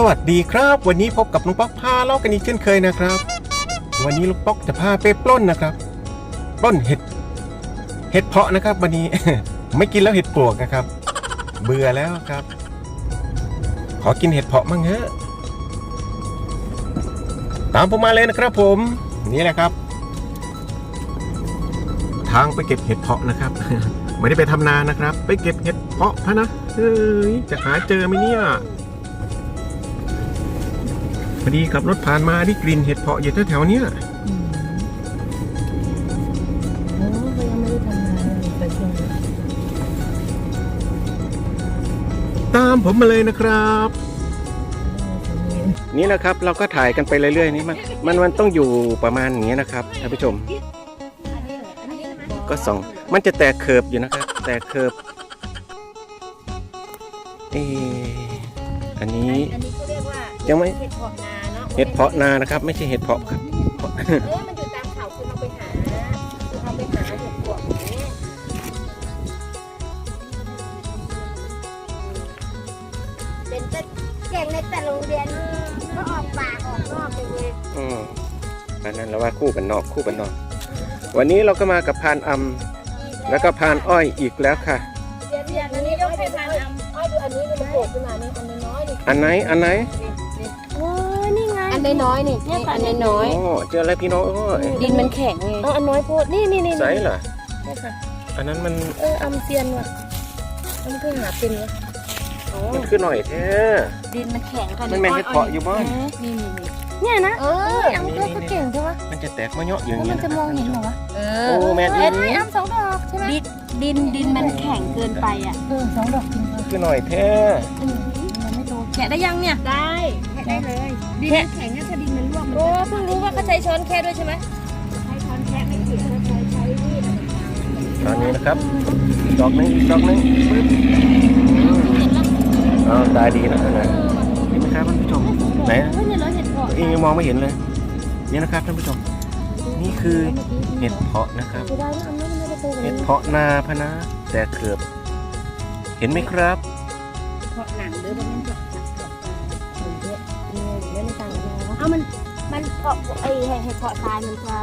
สวัสดีครับ วันนี้พบกับลุงป๊อกพาเล่ากันอีกเช่นเคยนะครับ วันนี้ลุงป๊อกจะพาไปปล้นนะครับ ปล้นเห็ด เห็ดเพาะนะครับ วันนี้ ไม่กินแล้วเห็ดปลวกนะครับ เบื่อแล้วครับ ขอกินเห็ดเพาะมั่งเถอะตามผมมาเลยนะครับ ผมนี่แหละครับ ทางไปเก็บเห็ดเพาะนะครับ ไม่ได้ไปทำนานะครับ ไปเก็บเห็ดเพาะพะนะเฮ้ยจะหาเจอไหมเนี่ย อดีขับรถผ่านมาได้กลิ่นเห็ดเพาะอยู่แถวๆเนี้ยอืมโอ้ก็ยังไม่ได้ทำงานเลยไปช่วงนี้ตามผมมาเลยนะครับ นี่นะครับเราก็ถ่ายกันไปเรื่อยๆนี่มันมันมันต้องอยู่ประมาณอย่างนี้ยนะครับท่านผู้ชม ก็ส่องมันจะแตกเคิร์บอยู่นะครับ แตกเคิร์บเอออันนี้อันนี้เขาเรียกว่ายังไม่ เห็ดเพาะนา เห็ดเพาะนานะครับ ไม่ใช่เห็ดเพาะครับเออมันอยู่ตามเขาคือเราไปหาเราไปหาเห็ดพวกนี้เป็นแต่เก่งในแต่โรงเรียนก็ออกปากออกนอกอย่างเงี้ยอืมอันนั้นเราว่าคู่กันนอกคู่กันนอก วันนี้เราก็มากับพานอำแล้วก็พานอ้อยอีกแล้วค่ะเรียนเรียนอันนี้ยกให้พานอำอ้อยดูอันนี้มันโผล่ขึ้นมานี่อันน้อยๆนี่อันไหนอันไหน นี่ไงอันน้อยๆนี่เนี่ยค่ะอันน้อยอ๋อเจออะไรพี่น้องโอ้ยดินมันแข็งไงเอาอันน้อยโพดนี่นี่นี่ใส่เหรอเนี่ยค่ะอันนั้นมันเอออำเซียนว่ะมันเพิ่งหาเป็นวะอ๋อมันคือหน่อยแท้ดินมันแข็งค่ะมันแม่นเห็ดเพาะอยู่บ้าน นี่นี่นี่เนี่ยนะเอเออออำก็ก็เก่งใช่ปะมันจะแตกมาเยอะอย่างแล้วนี้มันจะมองเห็นเหรอวะเอโอ้อแม่นเอ้อียอำสองดอกใช่ไหมดินดินดินมันแข็งเกินไปอะเออสองดอกจริงค่ะคือหน่อยแท้ แกะได้ยังเนี่ย ได้ได้เลยดินมันแข็งนะถ้าดินมันร่วงมันโอ้เพิ่งรู้ว่าเขาใช้ช้อนแค่ด้วยใช่ไหมใช้ช้อนแคะไม่เขียนใช้ใช้มีดตอนนี้นะครับอีกดอกหนึงอีกดอกหนึงปึ๊บอ้าวตาดีนะนะเห็นไหมครับท่านผู้ชมไหนเฮ้ยเนี่ยเราเห็ดเพาะเองยังมองไม่เห็นเลยนี่นะครับท่านผู้ชม นี่คือเห็ดเพาะนะครับจะได้ว่าอำนั้นมันไม่ได้โตกว่าเห็ดนี้เพาะนาพะนะแต่เกือบ เห็นไหมครับ เพราะหนังหรือ มันมันเกาะไอเห็ดเพาะทรายมันจะ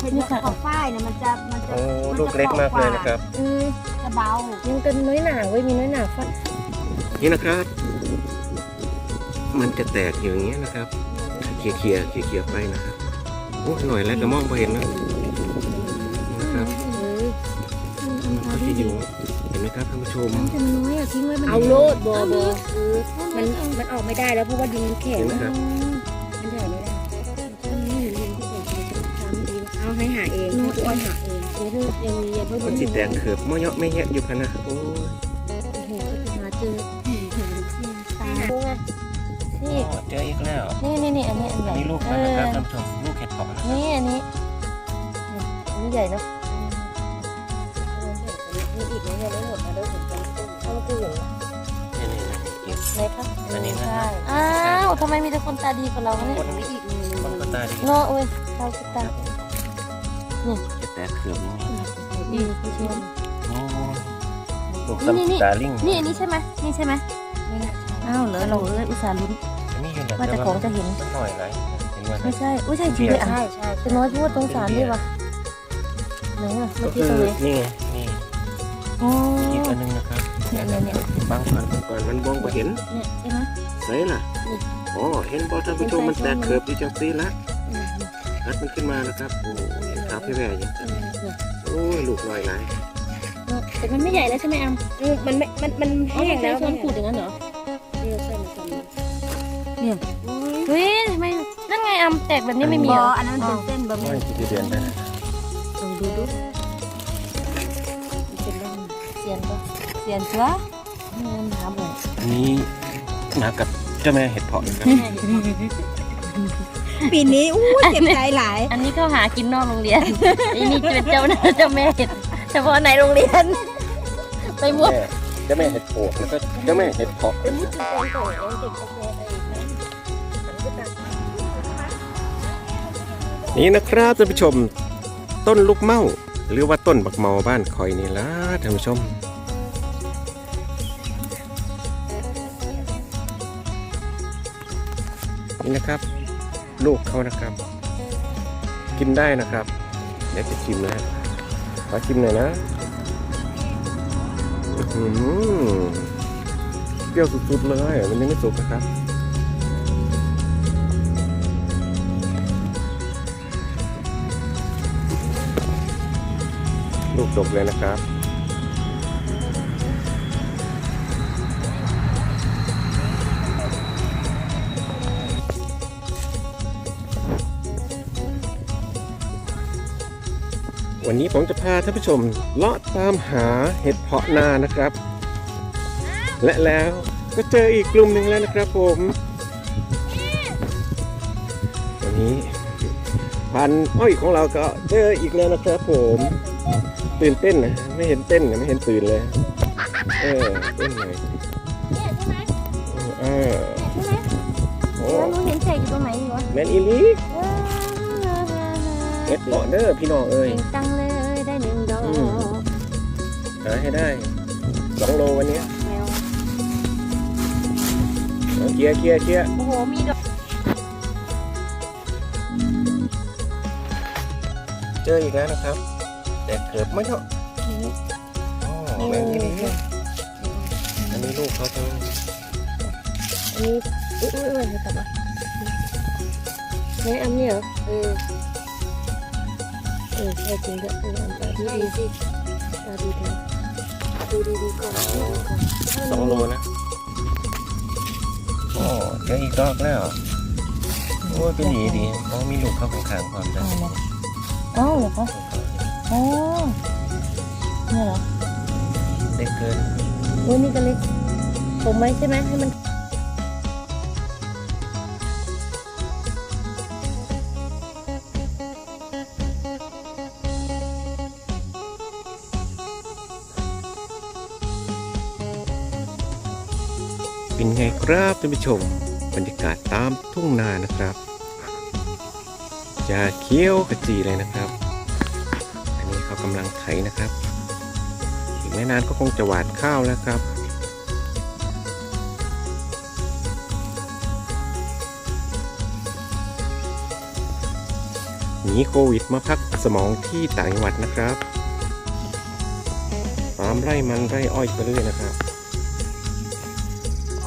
เห็ดเพาะฝ้ายเนี่ยมันจะมันจะโอ้ลูกเล็กมากเลยนะครับอือจะเบายังเป็นน้อยหนาเว้ยมีน้อยหนาฟัดนี่นะครับ มันจะแตกอยู่อย่างเงี้ยนะครับเคลียร์เคลียร์เคลียร์เคลียร์ไปนะครับโอ้หน่อยแล้วก็มองไปเห็นนะนะครับเออมันก็จะอยู่เห็นไหมครับท่านผู้ชมแต่มันน้อยอะทิ้งไว้มันเอาโลดโบโบมัมันนมันออกไม่ได้แล้วเพราะว่าดินมันแข็งเห็นไหมครับ องให้อ้อยหาเองเดี๋ยวเพิ่งยังมียังเพิ่งมันสีแตกเขือบมอเยาะไม่แยะอยู่พะนะโอ้ยโอ้โหมาเจอตาดูไงนี่เจออีกแล้วนี่นี่นี่อันนี้อันใหอันญ่นี้ลูกเอมันนะครับอท่านผู้ชมลูกเห็ดเพาะนะครับนี่อันนี้อันนี้ใหญ่เนาะมีอีกนะยังไม่หมดนะเดี๋ยวผมจะเอามาคืออย่างนี่นี่นี่อีกไรครับอันนี้นะใช่อ้าวทำไมมีแต่คนตาดีกว่าเราเนี่ยคนมีอีกคนก็ตาดีเนาะเว้ยเราคือตาจะ แตกเขือบอย่างนี้ดีพี่ชมโอ้ลูกนี่นี่ตำตาลิงนี่อันนี้ใช่ไหมนี่ใช่ไหมอ้าวเหรอเราเอ้ยอุตส่าห์ลุ้นอันนี้อยู่แบบว่าแต่ของจะเห็นมันหน่อยไรเห็นไหมไม่ใช่อุ้ยใช่จริงด้วยอะใช่ใช่จะน้อยพูดตรงสารด้วยวะไหนอะเมื่ก็อกี้คือตรงไหนนี่ไงนี่อ๋ออีกอันหนึงนะครับเนี่ยเนี่ยเนี่ยบางก่อนบางก่อนมันมองไปเห็นเนี่ยใช่ไหมใส่ล่ะอ๋อเห็นบอท่านผู้ชมมันแตกเขือบที่จังซีละ รัดมันขึ้นมานะครับ โอ้เห็นครับพี่แว่ยังโอ้ยลูกลอยไหลายแต่มันไม่ใหญ่แล้วใช่ไหมอัมอืมมันไม่มันมันแห้แห้งงแล้แล้ววช้อนขูดอย่างนั้นเหรอเออใช่มันทำเฮ้ยทำไมนั่นไงอัมแตกแบบนี้ไม่มีบเหรอออันนั้นมันเป็นเส้นบะหโอ้มี่ยกี่เดือนไปนะดูดูดูเป็นเรื่องเสียนปะเสียนเสือเงินหาบ่อยอันนี้มากับเจ้าแม่เห็ดเพาะนะครับ ปีนี้อู้เจ็บใจหลาย อันนี้เขาหากินนอกโรงเรียนอันนี้เป็นเจ้าหน้าเจ้าแม่เห็ดเฉพาะในโรงเรียน ไปมั่วแม่เจ้าแม่เห็ดโผแล้วก็เจ้าแม่เห็ดเพาะนี่นะครับท่านผู้ชม ต้นลูกเมาหรือว่าต้นบักเมาบ้านคอยนี่ละท่านผู้ชมนนี่นะครับ ลูกเขานะครับ กินได้นะครับ เดี๋ยวจะชิมนะขอชิมหน่อยนะอื้อหือเปรี้ยวสุดๆเลยมันยังไม่สุกนะครับลูกดกเลยนะครับ วันนี้ผมจะพาท่านผู้ชมเลาะตามหาเห็ดเพาะนานะครับ และแล้วก็เจออีกกลุ่มหนึ่งแล้วนะครับผมวันนี้พันอ้อยของเราก็เจออีกแล้วนะครับผมตื่นเต้นนะไม่เห็นเต้นนะไม่เห็นตื่นเลย เออเต้นหน่อยเนี่ยใช่ไหมเออเนี่ยใช่ไหมโอ้แล้วหนูเห็นเสกอยู่ตรงไหนอยู่วะแมนอีลีเห็ดเพาะเด้อพี่น้องเอ้ย เก่งจังเลย หาให้ได้สองโลวันนี้แล้วเอาเคลียร์เคลียร์เคลียร์โอ้โห มีดอกเจออีกแล้วนะครับ แต่เกือบไม่เท่าอ๋อแมนอีลีอันนี้ลูกเขาทั้งอันนี้อุ้ยอุ้ยอุ้ยให้กลับมาในอันนี้เหรอเออเออใช่จริงด้วยเอออันตาดีดีสิตาดีแท้ดู ดีดีๆก่อนดูดีๆก่อนสองโลนะ โอ้เจออีกดอกแล้ว โอ้ยเป็นหนีดีอ๋อมีลูกเขาข้างๆความได้เอ้าเหรอคะอ๋อเนี่ยเหรอเด็กเกินโอ้ยนี่ก็เล็กผมไหมใช่ไหมให้มัน ครับท่านผู้ชมบรรยากาศตามทุ่งนานะครับ จะเคี้ยวกระจีเลยนะครับ อันนี้เขากำลังไถนะครับ อีกไม่นานก็คงจะหวานข้าวแล้วครับหนีโควิดมาพักสมองที่ต่างจังหวัดนะครับฟาร์มไร่มันไร่อ้อยไปเรื่อยนะครับ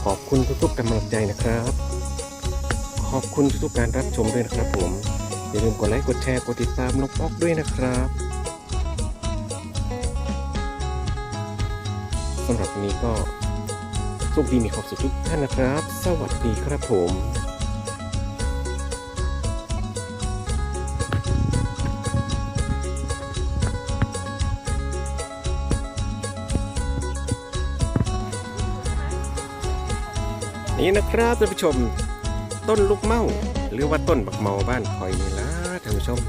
ขอบคุณทุกๆกำลังใจนะครับ ขอบคุณทุกๆการรับชมด้วยนะครับผม อย่าลืมกดไลค์กดแชร์กดติดตามน้องป๊อกด้วยนะครับสำหรับวันนี้ก็สุขดีมีความสุขทุกท่านนะครับ สวัสดีครับผม นี่นะครับท่านผู้ชม ต้นลูกเมาหรือว่าต้นบักเมาบ้านคอยนี่ละท่านผู้ชม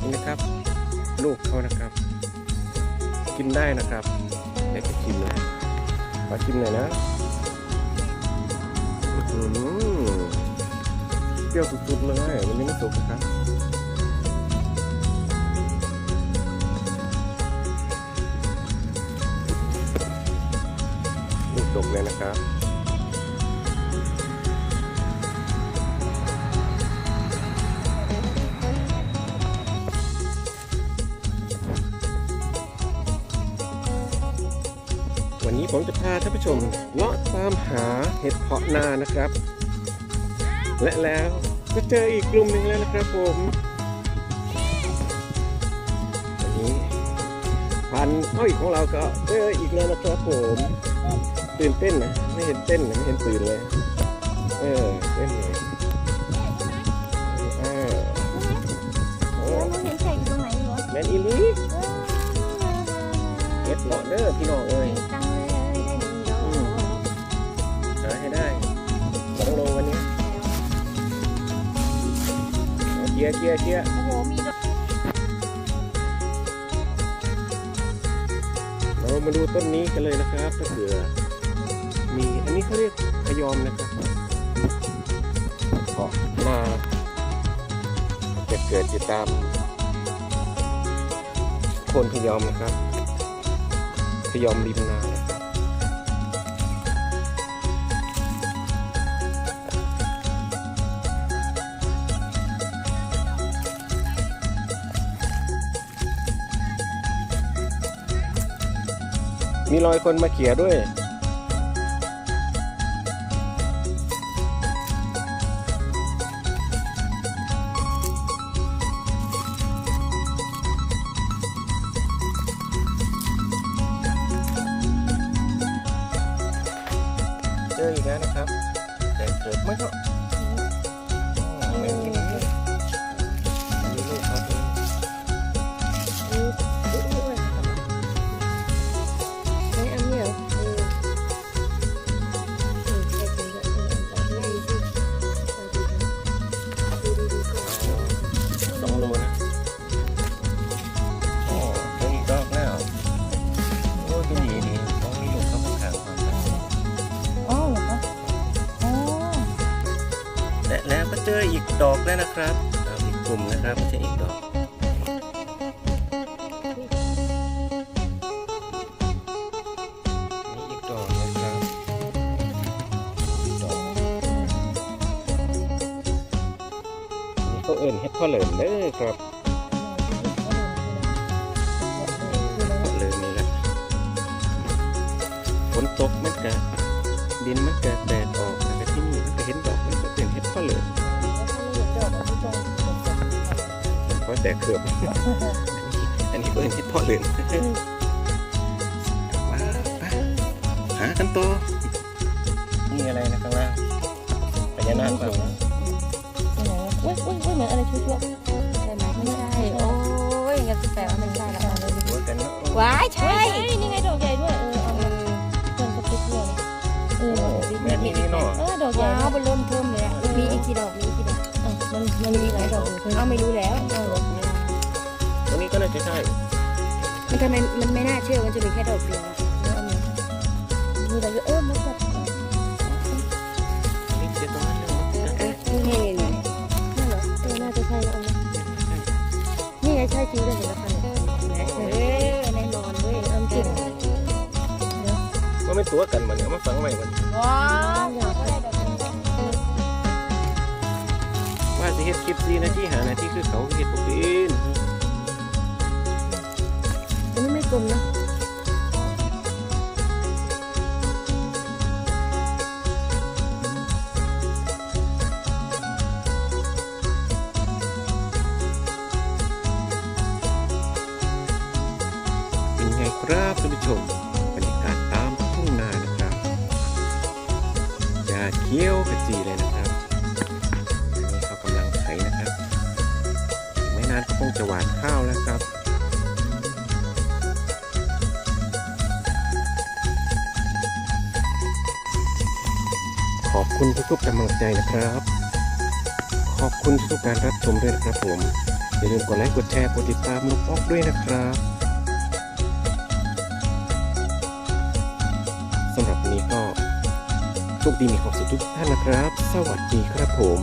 นี่นะครับ ลูกเขานะครับ กินได้นะครับเดี๋ยวจะชิมนะขอชิมหน่อยนะอื้อหือเปรี้ยวสุดๆเลยมันยังไม่สุกนะครับ ดกเลยนะครับวันนี้ผมจะพาท่านผู้ชมเลาะตามหาเห็ดเพาะนานะครับ และแล้วก็เจออีกกลุ่มหนึ่งแล้วนะครับผมวันนี้พันอ้อยของเราก็เจออีกแล้วนะครับผม ตื่นเต้นนะไม่เห็นเต้นนะไม่เห็นตื่นเลย เออเต้นเลยเออโอ้แล้วหนูเห็นเสกอยู่ตรงไหนอยู่วะแมนอีลีเก็บเหมาะเด้อพี่น้องเอ้ยเก่งจังเลยได้หนึ่งดอกหาให้ได้สองโลวันนี้เอาเคลียร์เคลียร์เคลียร์โอ้โหมีดอกเรามาดูต้นนี้กันเลยนะครับถ้าเผื่อ มีอันนี้เขาเรียกพยอมนะครับเกาะมาจะเกิดอยู่ตามคนพยอมนะครับพยอมริมนามีรอยคนมาเขี่ยด้วย อีกดอกแล้วนะครับเอาอีกกลุ่มนะครับไม่ใช่อีกดอกนี่อีกดอกนะครับอีกดอกนี่เขาเอิ่นเฮ็ดพ่อเหลิมเด้อครับพ่อเหลิมนี่แหละฝนตกมันกะดินมันกะแดดออก แต่เกือบอันนี้เปิดที่พ่อเหลืองว้าวไปหากันต่อนี่อะไรนะข้างล่างพญานาคเปล่าอุ้ยอุ้ยอุ้ยเหมือนอะไรชั่วๆใช่ไหมไม่ใช่โอ้ยงั้นแปลว่ามันใช่แล้วเอาเลยหัวกันเนาะว้ายใช่ใช่นี่ไงดอกใหญ่ด้วยเออเอามาเพิ่มกระปุกด้วยเอโอ้อแม่นี่นี่เนาะเออดอกใหญ่ว้าวมันเริ่มเทิมเลยอะมีอีกกี่ดอกมีอีกกี่ดอกเออ มันมันมีหลายดอกอยู่เอาไม่รู้แล้วเออตรงนี้ก็น่าจะใช่มันทำไมมันไม่น่าเชื่อมันจะมีแค่ดอกเดียวอะมีอะไรเออมันแบบนี่เสียตรงนั้นเลยอะนี่นี่นี่นี่เหรอเออน่าจะใช่แล้วนี่ไงใช่จริงด้วยเห็นแล้วค่ะเนี่ยเออแน่นอนเว้ยอันจริงว่าไม่ตัวกันมันเนี่ยเอามาฝังไว้มันว้าว เฮ็ดคลิปซีนาที่หานาที่คือเขาเฮ็ดพวกนี้อันนี้ไม่กลมนะเป็นไงครับท่านผู้ชมบรรยากาศตามทุ่งนานะครับยาเขียวขจีเลยนะ อีกไม่นานก็คงจะหวานข้าวแล้วครับขอบคุณทุกๆกำลังใจนะครับ ขอบคุณทุกการรับชมด้วยนะครับผม อย่าลืมกดไลค์กดแชร์กดติดตามลูกออกด้วยนะครับสำหรับวันนี้ก็โชคดีมีความสุขทุกท่านนะครับ สวัสดีครับผม